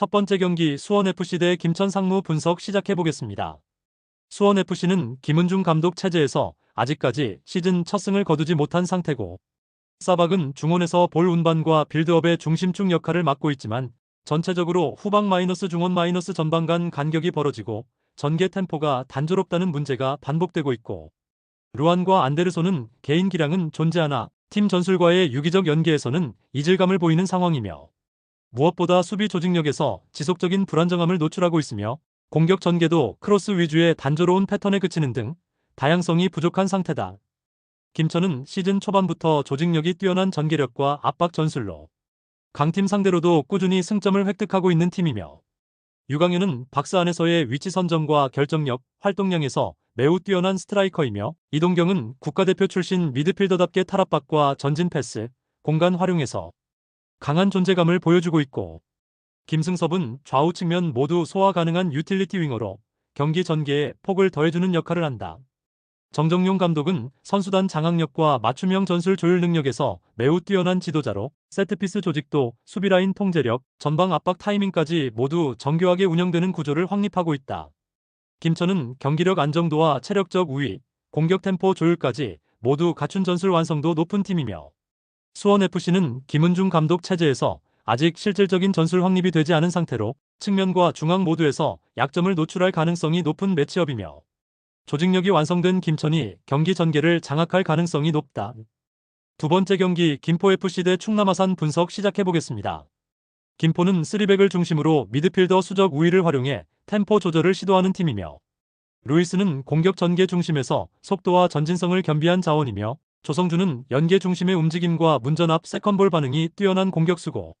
첫 번째 경기 수원FC 대 김천 상무 분석 시작해보겠습니다. 수원FC는 김은중 감독 체제에서 아직까지 시즌 첫 승을 거두지 못한 상태고 사박은 중원에서 볼 운반과 빌드업의 중심축 역할을 맡고 있지만 전체적으로 후방 마이너스 중원 마이너스 전방 간 간격이 벌어지고 전개 템포가 단조롭다는 문제가 반복되고 있고 루안과 안데르손은 개인 기량은 존재하나 팀 전술과의 유기적 연계에서는 이질감을 보이는 상황이며 무엇보다 수비 조직력에서 지속적인 불안정함을 노출하고 있으며 공격 전개도 크로스 위주의 단조로운 패턴에 그치는 등 다양성이 부족한 상태다. 김천은 시즌 초반부터 조직력이 뛰어난 전개력과 압박 전술로 강팀 상대로도 꾸준히 승점을 획득하고 있는 팀이며 유강현은 박스 안에서의 위치 선정과 결정력, 활동량에서 매우 뛰어난 스트라이커이며 이동경은 국가대표 출신 미드필더답게 탈압박과 전진 패스, 공간 활용에서 강한 존재감을 보여주고 있고 김승섭은 좌우 측면 모두 소화 가능한 유틸리티 윙어로 경기 전개에 폭을 더해주는 역할을 한다. 정정용 감독은 선수단 장악력과 맞춤형 전술 조율 능력에서 매우 뛰어난 지도자로 세트피스 조직도 수비라인 통제력, 전방 압박 타이밍까지 모두 정교하게 운영되는 구조를 확립하고 있다. 김천은 경기력 안정도와 체력적 우위, 공격 템포 조율까지 모두 갖춘 전술 완성도 높은 팀이며 수원FC는 김은중 감독 체제에서 아직 실질적인 전술 확립이 되지 않은 상태로 측면과 중앙 모두에서 약점을 노출할 가능성이 높은 매치업이며 조직력이 완성된 김천이 경기 전개를 장악할 가능성이 높다. 두 번째 경기 김포FC 대 충남아산 분석 시작해보겠습니다. 김포는 3백을 중심으로 미드필더 수적 우위를 활용해 템포 조절을 시도하는 팀이며 루이스는 공격 전개 중심에서 속도와 전진성을 겸비한 자원이며 조성주는 연계 중심의 움직임과 문전 앞 세컨볼 반응이 뛰어난 공격수고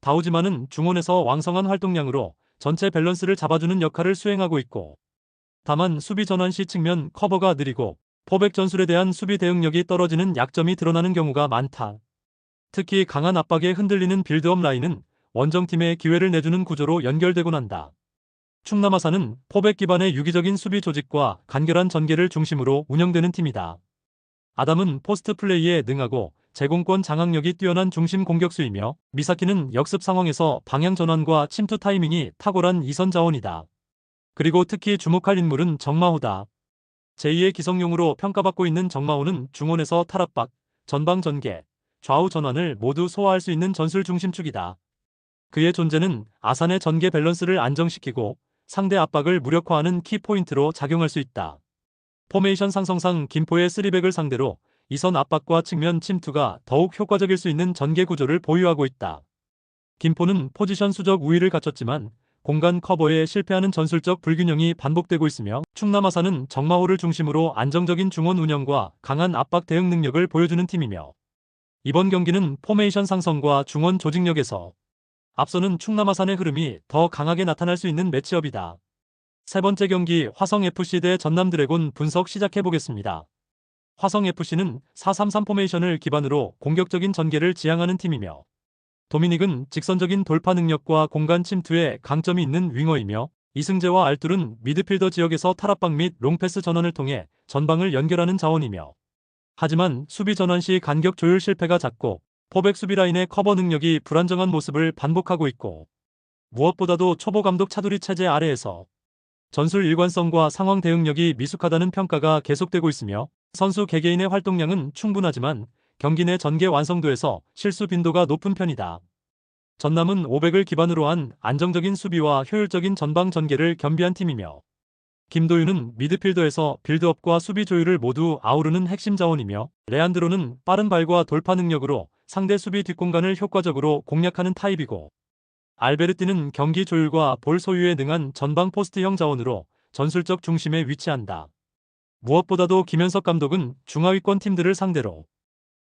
다우지만은 중원에서 왕성한 활동량으로 전체 밸런스를 잡아주는 역할을 수행하고 있고 다만 수비 전환 시 측면 커버가 느리고 포백 전술에 대한 수비 대응력이 떨어지는 약점이 드러나는 경우가 많다. 특히 강한 압박에 흔들리는 빌드업 라인은 원정팀에 기회를 내주는 구조로 연결되곤 한다. 충남아산은 포백 기반의 유기적인 수비 조직과 간결한 전개를 중심으로 운영되는 팀이다. 아담은 포스트 플레이에 능하고 제공권 장악력이 뛰어난 중심 공격수이며 미사키는 역습 상황에서 방향 전환과 침투 타이밍이 탁월한 이선 자원이다. 그리고 특히 주목할 인물은 정마호다. 제2의 기성용으로 평가받고 있는 정마호는 중원에서 탈압박, 전방 전개, 좌우 전환을 모두 소화할 수 있는 전술 중심축이다. 그의 존재는 아산의 전개 밸런스를 안정시키고 상대 압박을 무력화하는 키포인트로 작용할 수 있다. 포메이션 상성상 김포의 3백을 상대로 이선 압박과 측면 침투가 더욱 효과적일 수 있는 전개 구조를 보유하고 있다. 김포는 포지션 수적 우위를 갖췄지만 공간 커버에 실패하는 전술적 불균형이 반복되고 있으며 충남 아산은 정마호를 중심으로 안정적인 중원 운영과 강한 압박 대응 능력을 보여주는 팀이며 이번 경기는 포메이션 상성과 중원 조직력에서 앞서는 충남 아산의 흐름이 더 강하게 나타날 수 있는 매치업이다. 세 번째 경기 화성FC 대 전남드래곤 분석 시작해보겠습니다. 화성FC는 433 포메이션을 기반으로 공격적인 전개를 지향하는 팀이며 도미닉은 직선적인 돌파 능력과 공간 침투에 강점이 있는 윙어이며 이승재와 알툴은 미드필더 지역에서 탈압박 및 롱패스 전환을 통해 전방을 연결하는 자원이며 하지만 수비 전환 시 간격 조율 실패가 잦고 포백 수비 라인의 커버 능력이 불안정한 모습을 반복하고 있고 무엇보다도 초보 감독 차두리 체제 아래에서 전술 일관성과 상황 대응력이 미숙하다는 평가가 계속되고 있으며 선수 개개인의 활동량은 충분하지만 경기 내 전개 완성도에서 실수 빈도가 높은 편이다. 전남은 500을 기반으로 한 안정적인 수비와 효율적인 전방 전개를 겸비한 팀이며 김도윤은 미드필더에서 빌드업과 수비 조율을 모두 아우르는 핵심 자원이며 레안드로는 빠른 발과 돌파 능력으로 상대 수비 뒷공간을 효과적으로 공략하는 타입이고 알베르티는 경기 조율과 볼 소유에 능한 전방 포스트형 자원으로 전술적 중심에 위치한다. 무엇보다도 김현석 감독은 중하위권 팀들을 상대로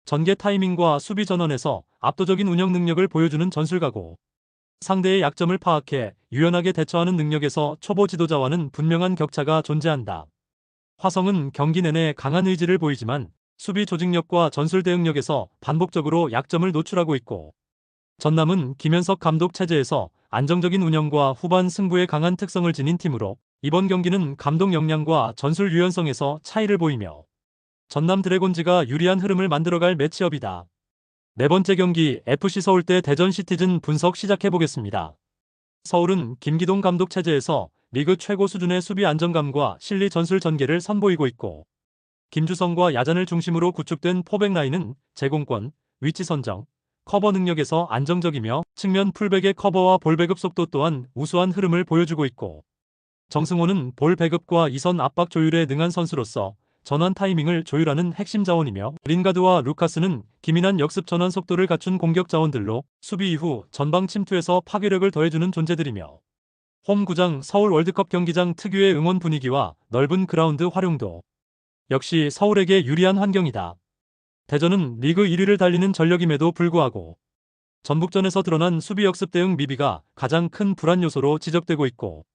전개 타이밍과 수비 전원에서 압도적인 운영 능력을 보여주는 전술가고 상대의 약점을 파악해 유연하게 대처하는 능력에서 초보 지도자와는 분명한 격차가 존재한다. 화성은 경기 내내 강한 의지를 보이지만 수비 조직력과 전술 대응력에서 반복적으로 약점을 노출하고 있고 전남은 김현석 감독 체제에서 안정적인 운영과 후반 승부에 강한 특성을 지닌 팀으로 이번 경기는 감독 역량과 전술 유연성에서 차이를 보이며 전남 드래곤즈가 유리한 흐름을 만들어갈 매치업이다. 네 번째 경기 FC 서울 대 대전 시티즌 분석 시작해보겠습니다. 서울은 김기동 감독 체제에서 리그 최고 수준의 수비 안정감과 실리 전술 전개를 선보이고 있고 김주성과 야잔을 중심으로 구축된 포백 라인은 제공권, 위치 선정, 커버 능력에서 안정적이며 측면 풀백의 커버와 볼 배급 속도 또한 우수한 흐름을 보여주고 있고 정승호는 볼 배급과 이선 압박 조율에 능한 선수로서 전환 타이밍을 조율하는 핵심 자원이며 린가드와 루카스는 기민한 역습 전환 속도를 갖춘 공격 자원들로 수비 이후 전방 침투에서 파괴력을 더해주는 존재들이며 홈구장 서울 월드컵 경기장 특유의 응원 분위기와 넓은 그라운드 활용도 역시 서울에게 유리한 환경이다. 대전은 리그 1위를 달리는 전력임에도 불구하고 전북전에서 드러난 수비 역습 대응 미비가 가장 큰 불안 요소로 지적되고 있고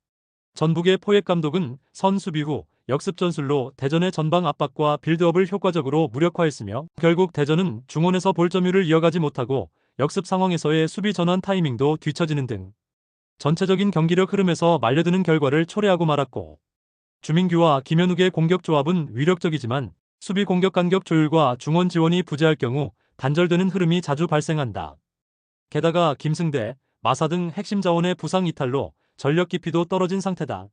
전북의 포획 감독은 선 수비 후 역습 전술로 대전의 전방 압박과 빌드업을 효과적으로 무력화했으며 결국 대전은 중원에서 볼 점유를 이어가지 못하고 역습 상황에서의 수비 전환 타이밍도 뒤처지는 등 전체적인 경기력 흐름에서 말려드는 결과를 초래하고 말았고 주민규와 김현욱의 공격 조합은 위력적이지만 수비 공격 간격 조율과 중원 지원이 부재할 경우 단절되는 흐름이 자주 발생한다. 게다가 김승대, 마사 등 핵심 자원의 부상 이탈로 전력 깊이도 떨어진 상태다.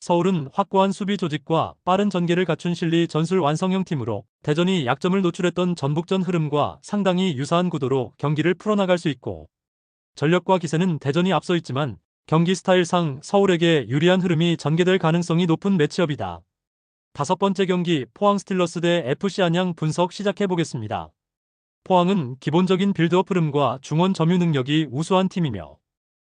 서울은 확고한 수비 조직과 빠른 전개를 갖춘 실리 전술 완성형 팀으로 대전이 약점을 노출했던 전북전 흐름과 상당히 유사한 구도로 경기를 풀어나갈 수 있고 전력과 기세는 대전이 앞서 있지만 경기 스타일상 서울에게 유리한 흐름이 전개될 가능성이 높은 매치업이다. 다섯 번째 경기 포항 스틸러스 대 FC 안양 분석 시작해 보겠습니다. 포항은 기본적인 빌드업 흐름과 중원 점유 능력이 우수한 팀이며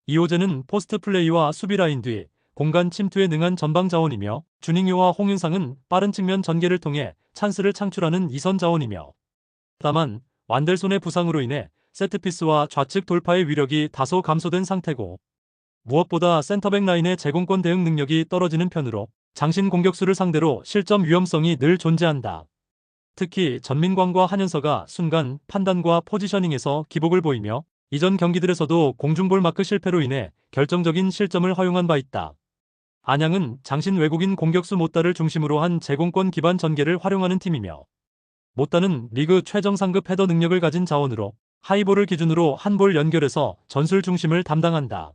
이호재는 포스트 플레이와 수비 라인 뒤 공간 침투에 능한 전방 자원이며 준잉유와 홍윤상은 빠른 측면 전개를 통해 찬스를 창출하는 이선 자원이며 다만 완델손의 부상으로 인해 세트피스와 좌측 돌파의 위력이 다소 감소된 상태고 무엇보다 센터백 라인의 제공권 대응 능력이 떨어지는 편으로 장신 공격수를 상대로 실점 위험성이 늘 존재한다. 특히 전민광과 한현서가 순간 판단과 포지셔닝에서 기복을 보이며 이전 경기들에서도 공중볼 마크 실패로 인해 결정적인 실점을 허용한 바 있다. 안양은 장신 외국인 공격수 모따를 중심으로 한 제공권 기반 전개를 활용하는 팀이며 모따는 리그 최정 상급 헤더 능력을 가진 자원으로 하이볼을 기준으로 한 볼 연결해서 전술 중심을 담당한다.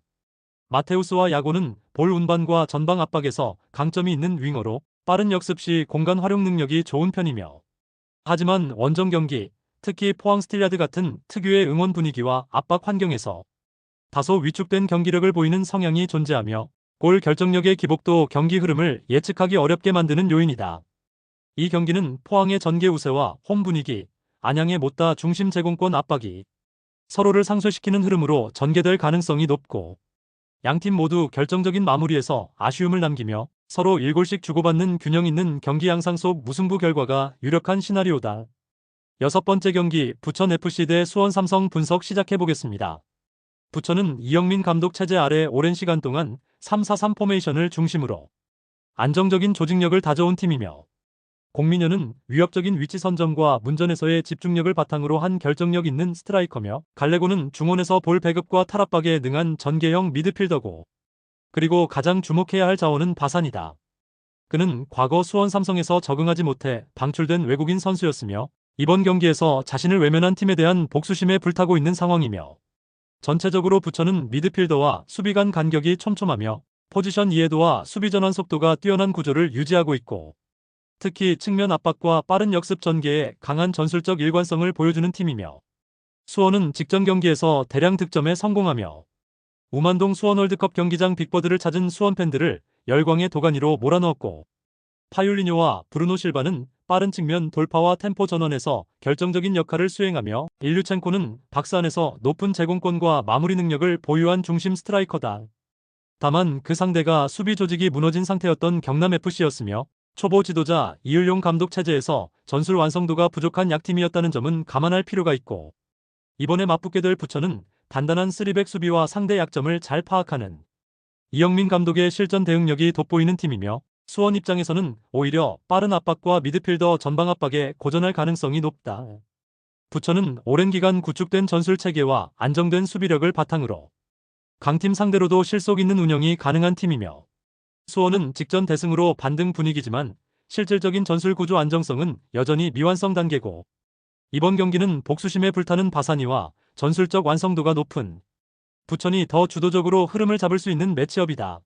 마테우스와 야고는 볼 운반과 전방 압박에서 강점이 있는 윙어로 빠른 역습 시 공간 활용 능력이 좋은 편이며 하지만 원정 경기, 특히 포항 스틸야드 같은 특유의 응원 분위기와 압박 환경에서 다소 위축된 경기력을 보이는 성향이 존재하며 골 결정력의 기복도 경기 흐름을 예측하기 어렵게 만드는 요인이다. 이 경기는 포항의 전개 우세와 홈 분위기, 안양의 못다 중심 제공권 압박이 서로를 상쇄시키는 흐름으로 전개될 가능성이 높고 양팀 모두 결정적인 마무리에서 아쉬움을 남기며 서로 1골씩 주고받는 균형 있는 경기 양상 속 무승부 결과가 유력한 시나리오다. 여섯 번째 경기 부천FC 대 수원 삼성 분석 시작해 보겠습니다. 부천은 이영민 감독 체제 아래 오랜 시간 동안 3-4-3 포메이션을 중심으로 안정적인 조직력을 다져온 팀이며 공민현은 위협적인 위치 선점과 문전에서의 집중력을 바탕으로 한 결정력 있는 스트라이커며 갈레고는 중원에서 볼 배급과 탈압박에 능한 전개형 미드필더고 그리고 가장 주목해야 할 자원은 바산이다. 그는 과거 수원 삼성에서 적응하지 못해 방출된 외국인 선수였으며 이번 경기에서 자신을 외면한 팀에 대한 복수심에 불타고 있는 상황이며 전체적으로 부천은 미드필더와 수비 간 간격이 촘촘하며 포지션 이해도와 수비 전환 속도가 뛰어난 구조를 유지하고 있고 특히 측면 압박과 빠른 역습 전개에 강한 전술적 일관성을 보여주는 팀이며 수원은 직전 경기에서 대량 득점에 성공하며 우만동 수원 월드컵 경기장 빅버드를 찾은 수원 팬들을 열광의 도가니로 몰아넣었고 파율리뇨와 브루노 실바는 빠른 측면 돌파와 템포 전환에서 결정적인 역할을 수행하며 일류첸코는 박스 안에서 높은 제공권과 마무리 능력을 보유한 중심 스트라이커다. 다만 그 상대가 수비 조직이 무너진 상태였던 경남FC였으며 초보 지도자 이을용 감독 체제에서 전술 완성도가 부족한 약팀이었다는 점은 감안할 필요가 있고 이번에 맞붙게 될 부천은 단단한 쓰리백 수비와 상대 약점을 잘 파악하는 이영민 감독의 실전 대응력이 돋보이는 팀이며 수원 입장에서는 오히려 빠른 압박과 미드필더 전방 압박에 고전할 가능성이 높다. 부천은 오랜 기간 구축된 전술 체계와 안정된 수비력을 바탕으로 강팀 상대로도 실속 있는 운영이 가능한 팀이며 수원은 직전 대승으로 반등 분위기지만 실질적인 전술 구조 안정성은 여전히 미완성 단계고 이번 경기는 복수심에 불타는 바사니와 전술적 완성도가 높은 부천이 더 주도적으로 흐름을 잡을 수 있는 매치업이다.